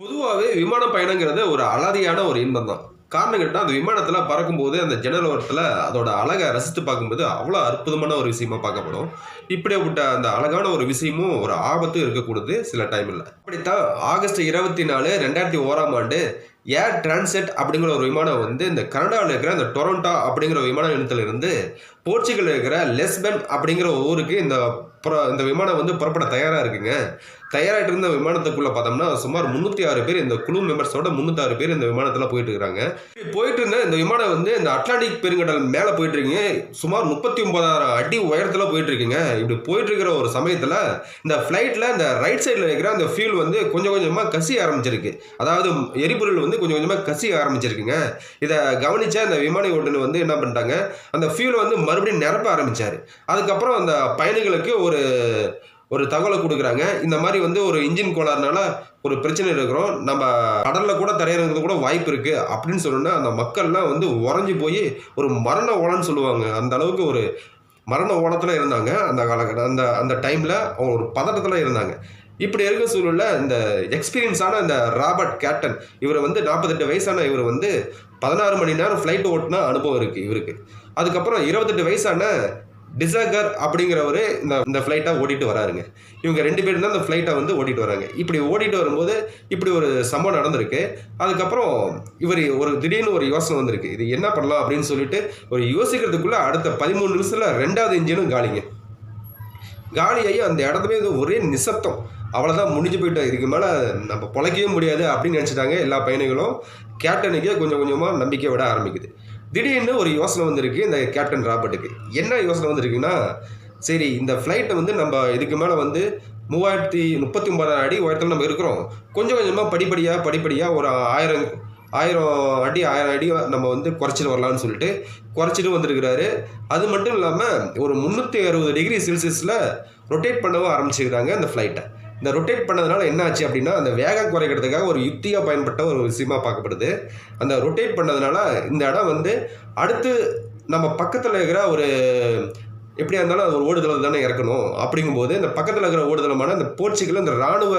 பொதுவாகவே விமான பயணங்கிறது ஒரு அலாதியான ஒரு இன்பம் தான் காரணம் கேட்டால் அந்த விமானத்தில் பறக்கும்போது அந்த ஜன்னல் ஓரத்தில் அதோட அழகை ரசித்து பார்க்கும்போது அவ்வளோ அற்புதமான ஒரு விஷயமா பார்க்கப்படும். இப்படிப்பட்ட அந்த அழகான ஒரு விஷயமும் ஒரு ஆபத்தும் இருக்கக்கூடாது சில டைமில் அப்படித்தான் ஆகஸ்ட் இருபத்தி நாலு ரெண்டாயிரத்தி ஓராம் ஆண்டு ஏர் டிரான்செட் அப்படிங்கிற ஒரு விமானம் வந்து இந்த கனடாவில் இருக்கிற இந்த டொரண்டோ அப்படிங்கிற விமான நிலையத்திலிருந்து போர்ச்சுகல் இருக்கிற லெஸ்பன் அப்படிங்கிற ஊருக்கு இந்த புற- இந்த விமானம் வந்து புறப்பட தயாராக இருக்குங்க. தயாராகிட்டு இருந்த விமானத்துக்குள்ளே பார்த்தோம்னா சுமார் முந்நூற்றி ஆறு பேர் இந்த குழு மெம்பர்ஸோட முந்நூத்தாறு பேர் இந்த விமானத்தில் போயிட்டு இருக்காங்க. இப்படி போயிட்டு இருந்த இந்த விமானம் வந்து இந்த அட்லாண்டிக் பெருங்கடல் மேலே போயிட்டு இருக்கீங்க. சுமார் முப்பத்தி ஒன்பதாயிரம் அடி உயரத்தில் போயிட்டு இருக்கீங்க. இப்படி போயிட்டு இருக்கிற ஒரு சமயத்தில் இந்த ஃப்ளைட்டில் இந்த ரைட் சைடில் இருக்கிற அந்த ஃபியூல் வந்து கொஞ்சம் கொஞ்சமாக கசிய ஆரம்பிச்சிருக்கு. அதாவது எரிபொருள் வந்து கொஞ்சம் கொஞ்சமாக கசிய ஆரம்பிச்சிருக்குங்க. இதை கவனித்தா அந்த விமான ஓட்டுநர் வந்து என்ன பண்ணிட்டாங்க அந்த ஃபியூலை வந்து மறுபடியும் நிரப்ப ஆரம்பிச்சார். அதுக்கப்புறம் அந்த பயணிகளுக்கு ஒரு ஒரு தகவலை கொடுக்குறாங்க. இந்த மாதிரி வந்து ஒரு இன்ஜின் கோளாறுனால ஒரு பிரச்சனை இருக்கிறோம். நம்ம கடலில் கூட தரையிறங்கிறது கூட வாய்ப்பு இருக்குது அப்படின்னு சொல்லணுன்னா அந்த மக்கள்லாம் வந்து உறைஞ்சி போய் ஒரு மரண ஓலன்னு சொல்லுவாங்க. அந்த அளவுக்கு ஒரு மரண ஓலத்தில் இருந்தாங்க. அந்த காலகட்டம் அந்த அந்த டைமில் அவங்க ஒரு பதட்டத்தில் இருந்தாங்க. இப்படி இருக்க சூழலில் இந்த எக்ஸ்பீரியன்ஸான இந்த ராபர்ட் கேப்டன் இவர் வந்து நாற்பத்தெட்டு வயசான இவர் வந்து பதினாறு மணி நேரம் ஃப்ளைட் ஓட்டின அனுபவம் இருக்குது இவருக்கு. அதுக்கப்புறம் இருபத்தெட்டு வயசான டிசகர் அப்படிங்கிறவர் இந்த இந்த ஃப்ளைட்டை ஓடிட்டு வராருங்க. இவங்க ரெண்டு பேரும் தான் இந்த ஃப்ளைட்டை வந்து ஓடிட்டு வராங்க. இப்படி ஓடிட்டு வரும்போது இப்படி ஒரு சம்பவம் நடந்திருக்கு. அதுக்கப்புறம் இவர் ஒரு திடீர்னு ஒரு யோசனை வந்திருக்கு. இது என்ன பண்ணலாம் அப்படின்னு சொல்லிட்டு ஒரு யோசிக்கிறதுக்குள்ளே அடுத்த பதிமூணு நிமிஷத்தில் ரெண்டாவது இன்ஜினும் காலிங்க. காலியாகி அந்த இடத்துல இது ஒரே நிசப்தம். அவ்வளோதான் முடிஞ்சு போயிட்டோம் இதுக்கு மேலே நம்ம பொழைக்கவே முடியாது அப்படின்னு நினச்சிட்டாங்க எல்லா பயணிகளும். கேப்டனுக்கே கொஞ்சம் கொஞ்சமாக நம்பிக்கை விட ஆரம்பிக்குது. திடீர்னு ஒரு யோசனை வந்திருக்கு இந்த கேப்டன் ராபர்ட்டுக்கு. என்ன யோசனை வந்திருக்குன்னா சரி இந்த ஃப்ளைட்டை வந்து நம்ம இதுக்கு மேலே வந்து மூவாயிரத்தி முப்பத்தி ஒன்பதாயிரம் அடி உயரத்தில் நம்ம இருக்கிறோம். கொஞ்சம் கொஞ்சமாக படிப்படியாக படிப்படியாக ஒரு ஆயிரம் ஆயிரம் அடி ஆயிரம் அடி நம்ம வந்து குறைச்சிட்டு வரலாம்னு சொல்லிட்டு குறைச்சிட்டு வந்திருக்கிறாரு. அது மட்டும் இல்லாமல் ஒரு முந்நூற்றி அறுபது டிகிரி செல்சியஸில் ரொட்டேட் பண்ணவும் ஆரம்பிச்சிருக்கிறாங்க அந்த ஃப்ளைட்டை இந்த ரொட்டேட் பண்ணதுனால என்ன ஆச்சு அப்படின்னா அந்த வேகம் குறைக்கிறதுக்காக ஒரு யுக்தியாக பயன்பட்ட ஒரு விஷயமா பார்க்கப்படுது. அந்த ரொட்டேட் பண்ணதுனால இந்த இடம் வந்து அடுத்து நம்ம பக்கத்தில் இருக்கிற ஒரு எப்படியா இருந்தாலும் அது ஒரு ஓடுதலை தானே இறக்கணும். அப்படிங்கும்போது இந்த பக்கத்தில் இருக்கிற ஓடுதலமான இந்த போர்ச்சுகல் இந்த இராணுவ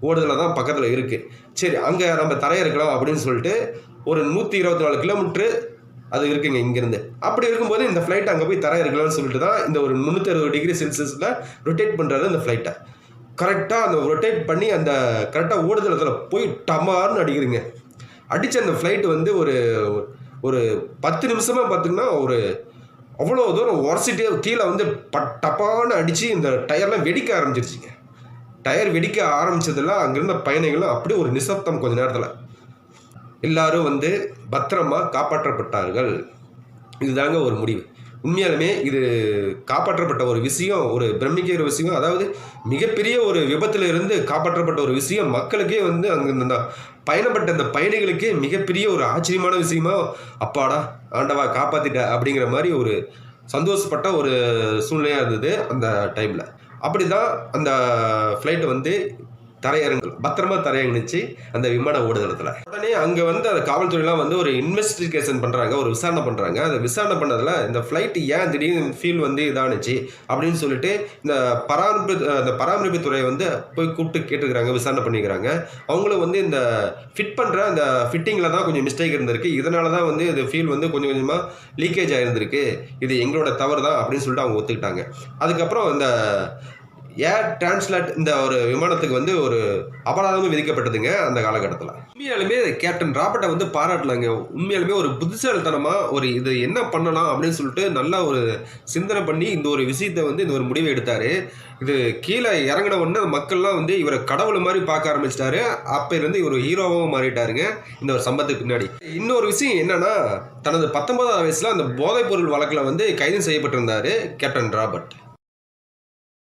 ஓடுதலை தான் பக்கத்தில் இருக்குது சரி அங்கே நம்ம தரையிறக்கலாம் அப்படின்னு சொல்லிட்டு ஒரு நூற்றி இருபத்தி நாலு கிலோமீட்ரு அது இருக்குங்க இங்கேருந்து. அப்படி இருக்கும்போது இந்த ஃப்ளைட் அங்கே போய் தர இருக்கலாம்னு சொல்லிட்டு தான் இந்த ஒரு முந்நூற்றி அறுபது டிகிரி செல்சியஸில் ரொட்டேட் பண்ணுறாரு இந்த ஃப்ளைட்டை கரெக்டாக அந்த ரொட்டேட் பண்ணி அந்த கரெக்டாக ஓடுதளத்தில் போய் டமார்னு அடிக்கிறீங்க. அடித்த அந்த ஃப்ளைட் வந்து ஒரு ஒரு பத்து நிமிஷமாக பார்த்திங்கன்னா ஒரு அவ்வளோ தூரம் உரசிட்டே கீழே வந்து பட் டப்பான்னு அடித்து இந்த டயர்லாம் வெடிக்க ஆரம்பிச்சிருச்சுங்க. டயர் வெடிக்க ஆரம்பித்ததில் அங்கிருந்த பயணிகளும் அப்படியே ஒரு நிசப்தம் கொஞ்ச நேரத்தில். எல்லாரும் வந்து பத்திரமா காப்பாற்றப்பட்டார்கள். இதுதாங்க ஒரு முடிவு. உண்மையாலுமே இது காப்பாற்றப்பட்ட ஒரு விஷயம் ஒரு பிரமிக்கிற விஷயம். அதாவது மிகப்பெரிய ஒரு விபத்தில் இருந்து காப்பாற்றப்பட்ட ஒரு விஷயம். மக்களுக்கே வந்து அங்கே இந்த பயணப்பட்ட அந்த பயணிகளுக்கே மிகப்பெரிய ஒரு ஆச்சரியமான விஷயமா அப்பாடா ஆண்டவா காப்பாற்றிட்ட அப்படிங்கிற மாதிரி ஒரு சந்தோஷப்பட்ட ஒரு சூழ்நிலையாக இருந்தது அந்த டைமில் அப்படி தான் அந்த ஃப்ளைட் வந்து தரையிறங்கு பத்திரமா தரையிறங்குச்சு அந்த விமான ஓடுதளத்தில். உடனே அங்கே வந்து அந்த காவல்துறையெல்லாம் வந்து ஒரு இன்வெஸ்டிகேஷன் பண்ணுறாங்க ஒரு விசாரணை பண்ணுறாங்க அந்த விசாரணை பண்ணதில் இந்த ஃப்ளைட் ஏன் திடீர்னு ஃபீல் வந்து இதானுச்சு அப்படின்னு சொல்லிட்டு இந்த பராமரிப்பு அந்த பராமரிப்பு துறையை வந்து போய் கூப்பிட்டு கேட்டுக்கிறாங்க விசாரணை பண்ணிக்கிறாங்க. அவங்களும் வந்து இந்த ஃபிட் பண்ணுற அந்த ஃபிட்டிங்கில் தான் கொஞ்சம் மிஸ்டேக் இருந்திருக்கு. இதனால தான் வந்து இது ஃபீல் வந்து கொஞ்சம் கொஞ்சமாக லீக்கேஜ் ஆயிருந்திருக்கு. இது எங்களோட தவறு தான் அப்படின்னு சொல்லிட்டு அவங்க ஒத்துக்கிட்டாங்க. அதுக்கப்புறம் இந்த ஏர் டிரான்ஸ்லேட் இந்த ஒரு விமானத்துக்கு வந்து ஒரு அபராதமும் விதிக்கப்பட்டதுங்க அந்த காலகட்டத்தில். உண்மையாலுமே கேப்டன் ராபர்ட்டை வந்து பாராட்டலாங்க. உண்மையாலுமே ஒரு புத்திசாலித்தனமாக ஒரு இது என்ன பண்ணலாம் அப்படின்னு சொல்லிட்டு நல்லா ஒரு சிந்தனை பண்ணி இந்த ஒரு விஷயத்தை வந்து இந்த ஒரு முடிவை எடுத்தார். இது கீழே இறங்கின உடனே மக்கள்லாம் வந்து இவரை கடவுள் மாதிரி பார்க்க ஆரம்பிச்சிட்டாரு. அப்போலேருந்து இவர் ஹீரோவாகவும் மாறிட்டாருங்க இந்த ஒரு சம்பத்துக்கு பின்னாடி. இன்னொரு விஷயம் என்னன்னா தனது பத்தொன்பதாம் வயசில் அந்த போதைப்பொருள் வழக்கில் வந்து கைது செய்யப்பட்டிருந்தாரு கேப்டன் ராபர்ட்